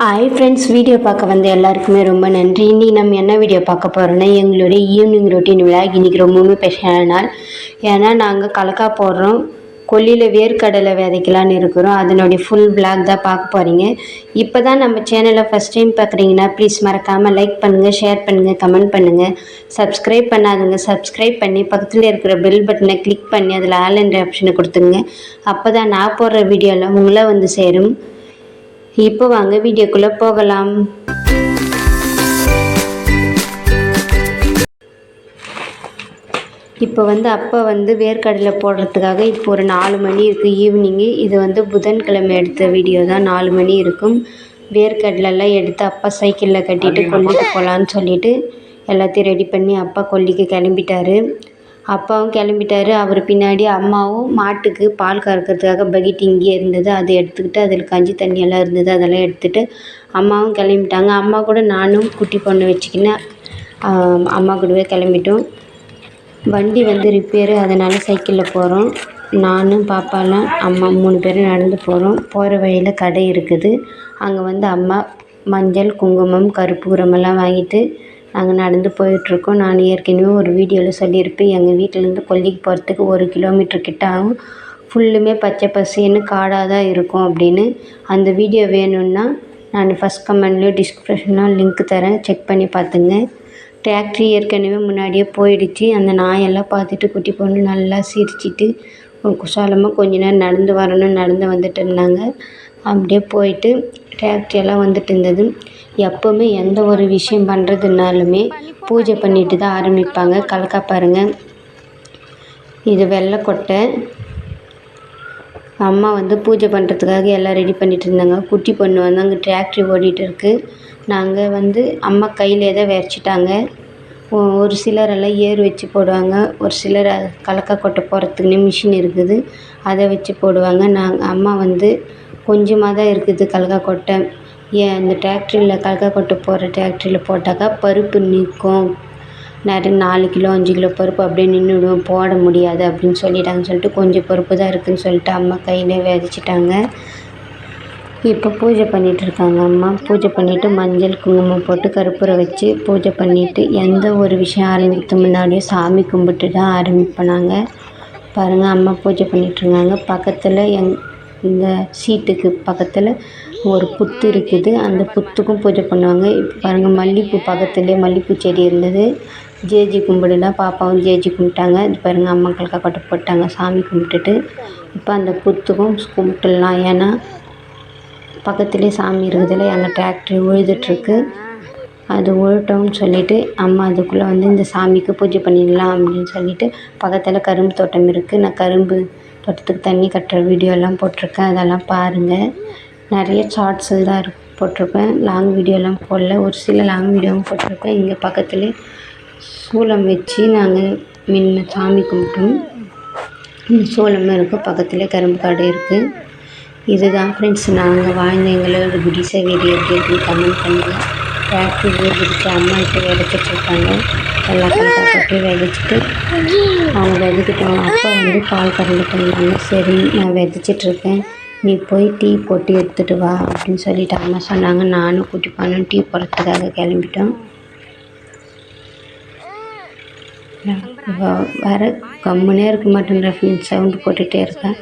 Hi friends video பார்க்க வந்த எல்லாருக்குமே ரொம்ப நன்றி. இன்றைக்கி நம்ம என்ன வீடியோ பார்க்க போகிறோன்னா எங்களுடைய ஈவினிங் ரொட்டீன் விழா. இன்றைக்கி ரொம்பவுமே ஸ்பெஷலான நாள். ஏன்னா நாங்கள் கலக்கா போடுறோம். கொல்லியில் வேர்க்கடலை விதைக்கலான்னு இருக்கிறோம். அதனுடைய ஃபுல் vlog தான் பார்க்க போகிறீங்க இப்போ தான் நம்ம சேனலை ஃபஸ்ட் டைம் பார்க்குறீங்கன்னா ப்ளீஸ் மறக்காமல் லைக் பண்ணுங்கள் ஷேர் பண்ணுங்கள் கமெண்ட் பண்ணுங்கள் சப்ஸ்கிரைப் பண்ணாதுங்க சப்ஸ்கிரைப் பண்ணி பக்கத்தில் இருக்கிற பெல் பட்டனை கிளிக் பண்ணி அதில் ஆல் என்ற ஆப்ஷனை கொடுத்துங்க அப்போ தான் நான் போடுற வீடியோவில் உங்களை வந்து சேரும். இப்போ வாங்க வீடியோக்குள்ளே போகலாம். இப்போ வந்து அப்பா வந்து வேர்க்கடலை போடுறதுக்காக இப்போ ஒரு நாலு மணி இருக்குது ஈவினிங்கு இது வந்து புதன்கிழமை எடுத்த வீடியோ தான். நாலு மணி இருக்கும். வேர்க்கடலெல்லாம் எடுத்து அப்பா சைக்கிளில் கட்டிட்டு கொல்லிக்கு போகலான்னு சொல்லிட்டு எல்லாத்தையும் ரெடி பண்ணி அப்பா கொல்லிக்கு கிளம்பிட்டாரு. அப்பாவும் கிளம்பிட்டாரு. அவர் பின்னாடி அம்மாவும் மாட்டுக்கு பால் கறக்கிறதுக்காக பக்கெட் இங்கேயே இருந்தது. அதை எடுத்துக்கிட்டு அதில் கஞ்சி தண்ணியெல்லாம் இருந்தது. அதெல்லாம் எடுத்துகிட்டு அம்மாவும் கிளம்பிட்டாங்க. அம்மா கூட நானும் குட்டி பொண்ணு வச்சுக்கின்னு அம்மா கூடவே கிளம்பிட்டோம். வண்டி வந்து ரிப்பேரு அதனால் சைக்கிளில் போகிறோம் நானும் பாப்பாலாம் அம்மா மூணு பேரும் நடந்து போகிறோம் போகிற வழியில் கடை இருக்குது. அங்கே வந்து அம்மா மஞ்சள் குங்குமம் கருப்பூரமெல்லாம் வாங்கிட்டு நாங்கள் நடந்து போயிட்டுருக்கோம். நான் ஏற்கனவே ஒரு வீடியோவில் சொல்லியிருப்பேன். எங்கள் வீட்டிலேருந்து கொல்லிக்கு போகிறதுக்கு ஒரு கிலோமீட்டர் கிட்ட ஆகும். ஃபுல்லுமே பச்சை பசேன்னு காடாக தான் இருக்கும் அப்படின்னு அந்த வீடியோ வேணும்னா நான் ஃபஸ்ட் கமெண்ட்லேயும் டிஸ்கிரிப்ஷன்லாம் லிங்க் தரேன். செக் பண்ணி பார்த்துங்க. டிராக்டர் ஏற்கனவே முன்னாடியே போயிடுச்சு. அந்த நாயெல்லாம் பார்த்துட்டு குட்டி பொண்ணு நல்லா சிரிச்சிட்டு குசாலமாக கொஞ்ச நேரம் நடந்து வரணும் நடந்து வந்துட்டு இருந்தாங்க. அப்படியே போயிட்டு டிராக்டர் எல்லாம் வந்துட்டு இருந்தது. எப்போவுமே எந்த ஒரு விஷயம் பண்ணுறதுனாலுமே பூஜை பண்ணிட்டு தான் ஆரம்பிப்பாங்க. கலக்கா பாருங்கள் இது வெள்ளைக்கொட்டை அம்மா வந்து பூஜை பண்ணுறதுக்காக எல்லாம் ரெடி பண்ணிட்டு இருந்தாங்க. குட்டி பொண்ணு வந்து அங்கே டிராக்டரி ஓடிட்டு இருக்கு. நாங்கள் வந்து அம்மா கையிலே தான் விரைச்சிட்டாங்க ஒரு சிலரெல்லாம் ஏறு ஏர் வச்சு போடுவாங்க. ஒரு சிலர் கலக்கா கொட்டை போகிறதுக்குன்னே மிஷின் இருக்குது. அதை வச்சு போடுவாங்க. நாங்கள் அம்மா வந்து கொஞ்சமாக தான் இருக்குது கடலக்கா கொட்டை ஏன் இந்த டிராக்டரில் கடலக்கா கொட்டை போடுற டிராக்டரில் போட்டாக்கா பருப்பு நிற்கும். நிறைய நாலு கிலோ அஞ்சு கிலோ பருப்பு அப்படியே நின்றுடும். போட முடியாது அப்படின்னு சொல்லிட்டாங்கன்னு சொல்லிட்டு கொஞ்சம் பருப்பு தான் இருக்குதுன்னு சொல்லிட்டு அம்மா கையிலே விதைச்சிட்டாங்க. இப்போ பூஜை பண்ணிகிட்ருக்காங்க இருக்காங்க அம்மா. பூஜை பண்ணிவிட்டு மஞ்சள் குங்குமம் போட்டு கருப்பூரை வச்சு பூஜை பண்ணிவிட்டு எந்த ஒரு விஷயம் ஆரம்பிக்கிறது முன்னாடியும் சாமி கும்பிட்டு தான் ஆரம்பிப்போம் பாருங்கள் அம்மா பூஜை பண்ணிகிட்ருந்தாங்க பக்கத்தில் எங் இந்த சீட்டுக்கு பக்கத்தில் ஒரு புத்து இருக்குது. அந்த புத்துக்கும் பூஜை பண்ணுவாங்க. இப்போ பாருங்கள் மல்லிகைப்பூ பக்கத்துலேயே மல்லிகைப்பூ செடி இருந்தது. ஜேஜி கும்பிடுனா பாப்பாவும் ஜேஜி கும்பிட்டாங்க. இது பாருங்கள் அம்மாக்கள் கலக்கா போட்டாங்க சாமி கும்பிட்டுட்டு. இப்போ அந்த புத்துக்கும் கும்பிட்டுடலாம். ஏன்னா பக்கத்துலேயே சாமி இருக்குதுல்ல அங்கே டிராக்டர் உழுதுட்ருக்கு அது உழட்டோம்னு சொல்லிட்டு அம்மா அதுக்குள்ளே வந்து இந்த சாமிக்கு பூஜை பண்ணிடலாம் அப்படின்னு சொல்லிட்டு பக்கத்தில் கரும்பு தோட்டம் இருக்குது நான் கரும்பு தோட்டத்துக்கு தண்ணி கட்டுற வீடியோலாம் போட்டிருக்கேன். அதெல்லாம் பாருங்கள் நிறைய ஷார்ட்ஸில் தான் போட்டிருப்பேன். லாங் வீடியோலாம் போடல. ஒரு சில லாங் வீடியோவும் போட்டிருப்பேன் இங்கே பக்கத்துலேயே சூளம் வச்சு நாங்கள் முன்ன சாமி கும்பிட்டோம். இந்த சோளமும் இருக்குது பக்கத்துலேயே கரும்பு காடு இருக்குது இதுதான் ஃப்ரெண்ட்ஸ் நாங்கள் வாழ்ந்த எங்களோட குடிசை வீடு எப்படி இருக்குன்னு கமெண்ட் பண்ணுங்கள் டிராக்டர் ஊருக்கு அம்மா இப்போ விதைச்சிட்டு இருக்காங்க எல்லா கலக்கா போட்டு விதைச்சிட்டு அவங்க விதைக்கிட்டோம் அப்பா வந்து பால் கறந்துட்டு இருந்தாங்க சரி நான் விதைச்சிட்டு இருக்கேன் நீ போய் டீ போட்டு எடுத்துகிட்டு வா அப்படின்னு சொல்லிட்டு அம்மா சொன்னாங்க. நானும் கூட்டி போனோம் டீ போடுறதுக்காக கிளம்பிட்டோம். வ- வர கம்முனே இருக்க மாட்டேன்ற ஃப்ரெண்ட்ஸ் சவுண்டு போட்டுகிட்டே இருக்கேன்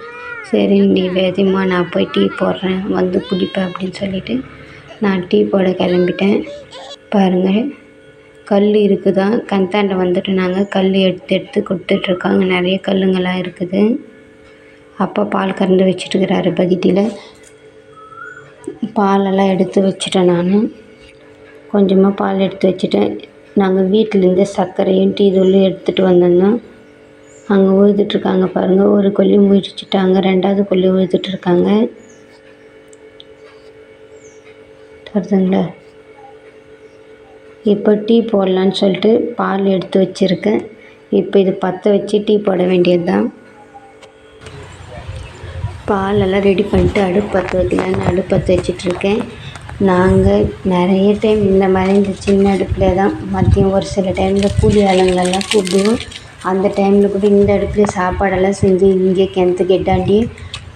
சரி நீ வேதியம்மா நான் போய் டீ போடுறேன். வந்து குடிப்பேன் அப்படின்னு சொல்லிட்டு நான் டீ போட கிளம்பிட்டேன். பாருங்கள் கல் இருக்குதா? கந்தாண்ட வந்துட்டு நாங்கள் கல் எடுத்து எடுத்து கொடுத்துட்ருக்காங்க. நிறைய கல்லுங்கள்லாம் இருக்குது. அப்பா பால் கறந்து வச்சுட்டு இருக்கிறாரு பக்கெட்டில். பாலெல்லாம் எடுத்து வச்சுட்டேன் நான். கொஞ்சமாக பால் எடுத்து வச்சுட்டேன். நாங்கள் வீட்டிலேருந்து சர்க்கரையும் டீ தூளும் எடுத்துகிட்டு வந்திருந்தோம் அங்கே உழுதுட்ருக்காங்க பாருங்கள் ஒரு கொல்லி முடிச்சுட்டாங்க ரெண்டாவது கொல்லி உழுதுட்ருக்காங்க தருதுங்களா? இப்போ டீ போடலான்னு சொல்லிட்டு பால் எடுத்து வச்சுருக்கேன். இப்போ இது பற்ற வச்சு டீ போட வேண்டியது தான் பாலெல்லாம் ரெடி பண்ணிட்டு அடுப்பு பற்ற வைக்கலான்னு அடுப்பு பற்ற வச்சிட்ருக்கேன். நாங்கள் நிறைய டைம் இந்த மாதிரி இந்த சின்ன அடுப்பில் தான் மதியம் ஒரு சில டைமில் கூலி ஆளுங்களெல்லாம் கூப்பிடுவோம். அந்த டைமில் கூட இந்த அடுப்பில் சாப்பாடெல்லாம் செஞ்சு இங்கே கிணத்து கெட்டாண்டி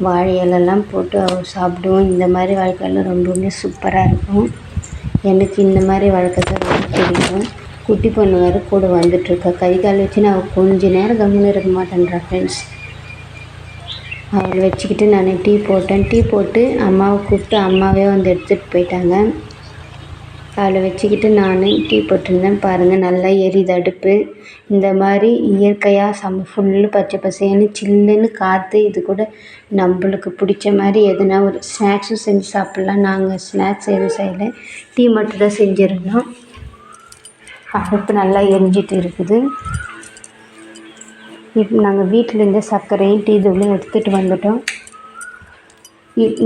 வாழை இலெல்லாம் போட்டு சாப்பிடுவோம். இந்த மாதிரி வாழ்க்கையெல்லாம் ரொம்பவுமே சூப்பராக இருக்கும். எனக்கு இந்த மாதிரி வழக்கத்தை ரொம்ப பிடிக்கும். குட்டி பொண்ணு வேறு கூட வந்துட்டுருக்கா. கை கால் வச்சு அவள் கொஞ்ச நேரம் கம்முன்னு இருக்க மாட்டேன்றா ஃப்ரெண்ட்ஸ் அவளை வச்சுக்கிட்டு நான் டீ போட்டேன். டீ போட்டு அம்மாவை கூப்பிட்டு அம்மாவே வந்து எடுத்துகிட்டு போயிட்டாங்க. அதில் வச்சுக்கிட்டு நான் டீ போட்டிருந்தேன். பாருங்கள் நல்லா எரியுது அடுப்பு. இந்த மாதிரி இயற்கையாக சம ஃபுல்லு பச்சை பசேல்னு சில்லுன்னு காற்று இது கூட நம்மளுக்கு பிடிச்ச மாதிரி எதுனா ஒரு ஸ்நாக்ஸும் செஞ்சு சாப்பிட்லாம். நாங்கள் ஸ்நாக்ஸ் எதுவும் செய்யலை. டீ மட்டும் தான் செஞ்சுருந்தோம். அடுப்பு நல்லா எரிஞ்சிட்டு இருக்குது. இப்போ நாங்கள் வீட்டிலேருந்தே சர்க்கரையும் டீ தூளும் எடுத்துகிட்டு வந்துட்டோம்.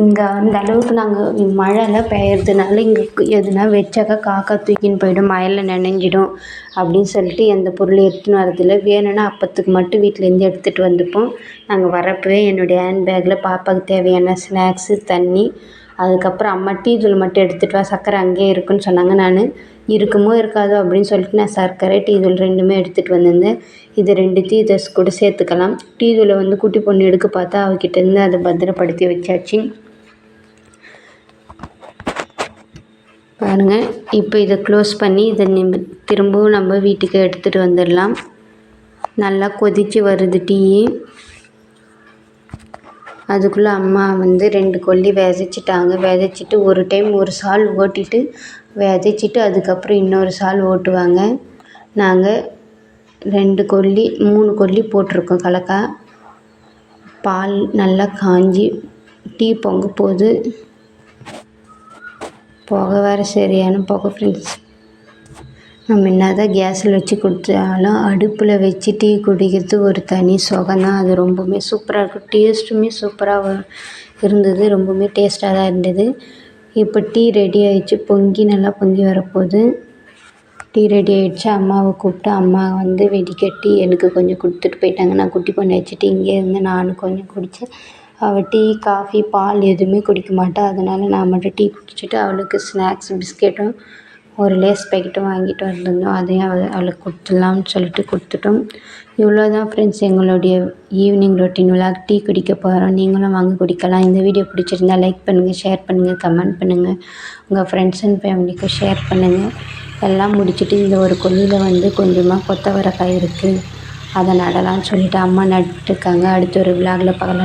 இங்கே அந்த அளவுக்கு நாங்கள் மழைலாம் பெய்யறதுனால இங்கே எதுனா வச்சாக்கா காக்கா தூக்கின்னு போயிடும் மழையில் நனைஞ்சிடும் அப்படின்னு சொல்லிட்டு எந்த பொருளும் எடுத்துன்னு வரதில்லை. வேணும்னா அப்போத்துக்கு மட்டும் வீட்டிலேருந்து எடுத்துகிட்டு வந்துப்போம். நாங்கள் வரப்போவே என்னுடைய ஹேண்ட் பேக்கில் பாப்பாவுக்கு தேவையான ஸ்நாக்ஸு தண்ணி அதுக்கப்புறம் அம்மா டீ தூள் மட்டும் எடுத்துகிட்டு வா சர்க்கரை அங்கேயே இருக்குன்னு சொன்னாங்க. நான் இருக்குமோ இருக்காதோ அப்படின்னு சொல்லிட்டு நான் சர்க்கரை டீ தூள் ரெண்டுமே எடுத்துகிட்டு வந்திருந்தேன். இது டீ இதை கூட சேர்த்துக்கலாம். டீ தூளை வந்து குட்டி பொண்ணு எடுக்க பார்த்தா அவகிட்டேருந்து அதை பத்திரப்படுத்தி வச்சாச்சு. பாருங்கள் இப்போ இதை க்ளோஸ் பண்ணி இதை நிம் திரும்பவும் நம்ம வீட்டுக்கு எடுத்துகிட்டு வந்துடலாம். நல்லா கொதித்து வருது டீ அதுக்குள்ளே அம்மா வந்து ரெண்டு கொல்லி விதைச்சிட்டாங்க. விதைச்சிட்டு ஒரு டைம் ஒரு சால் ஓட்டிட்டு விதைச்சிட்டு அதுக்கப்புறம் இன்னொரு சால் ஓட்டுவாங்க. நாங்கள் ரெண்டு கொல்லி மூணு கொல்லி போட்டிருக்கோம் கலக்கா. பால் நல்லா காஞ்சி டீ பொங்க போகுது. புகை வேறு சரியான புகை ஃப்ரெண்ட்ஸ் நம்ம என்ன தான் கேஸில் வச்சு கொடுத்தாலும் அடுப்பில் வச்சு டீ குடிக்கிறது ஒரு தனி சுகம்தான். அது ரொம்பவுமே சூப்பராக இருக்கும். டேஸ்ட்டுமே சூப்பராக இருந்தது. ரொம்பவுமே டேஸ்ட்டாக தான் இருந்தது. இப்போ டீ ரெடி ஆகிடுச்சி பொங்கி நல்லா பொங்கி வரப்போகுது. டீ ரெடி ஆகிடுச்சி அம்மாவை கூப்பிட்டு அம்மா வந்து வெடிக்கட்டி எனக்கு கொஞ்சம் கொடுத்துட்டு போயிட்டாங்க. நான் குட்டி பொண்ணை வச்சுட்டு இங்கே இருந்து நானும் கொஞ்சம் குடித்தேன் அவள் டீ காஃபி பால் எதுவுமே குடிக்க மாட்டாள் அதனால் நான் மட்டும் டீ குடிச்சிட்டு அவளுக்கு ஸ்நாக்ஸ் பிஸ்கெட்டும் ஒரு லேஸ் பேக்கெட்டும் வாங்கிட்டு வந்திருந்தோம். அதையும் அவ அவளுக்கு கொடுத்துடலாம்னு சொல்லிட்டு கொடுத்துட்டோம். இவ்வளோ தான் ஃப்ரெண்ட்ஸ் எங்களுடைய ஈவினிங் ரொட்டீன் விளாக் டீ குடிக்க போகிறோம் நீங்களும் வாங்க குடிக்கலாம். இந்த வீடியோ பிடிச்சிருந்தா லைக் பண்ணுங்கள் ஷேர் பண்ணுங்கள் கமெண்ட் பண்ணுங்கள் உங்கள் ஃப்ரெண்ட்ஸ் அண்ட் ஃபேமிலிக்கு ஷேர் பண்ணுங்கள் எல்லாம் முடிச்சுட்டு இந்த ஒரு கொல்லியில் வந்து கொஞ்சமாக கொத்தவரக்காய் இருக்குது அதை நடலாம்னு சொல்லிட்டு அம்மா நட்டுருக்காங்க அடுத்த ஒரு விழாவில் பார்க்கலாம்.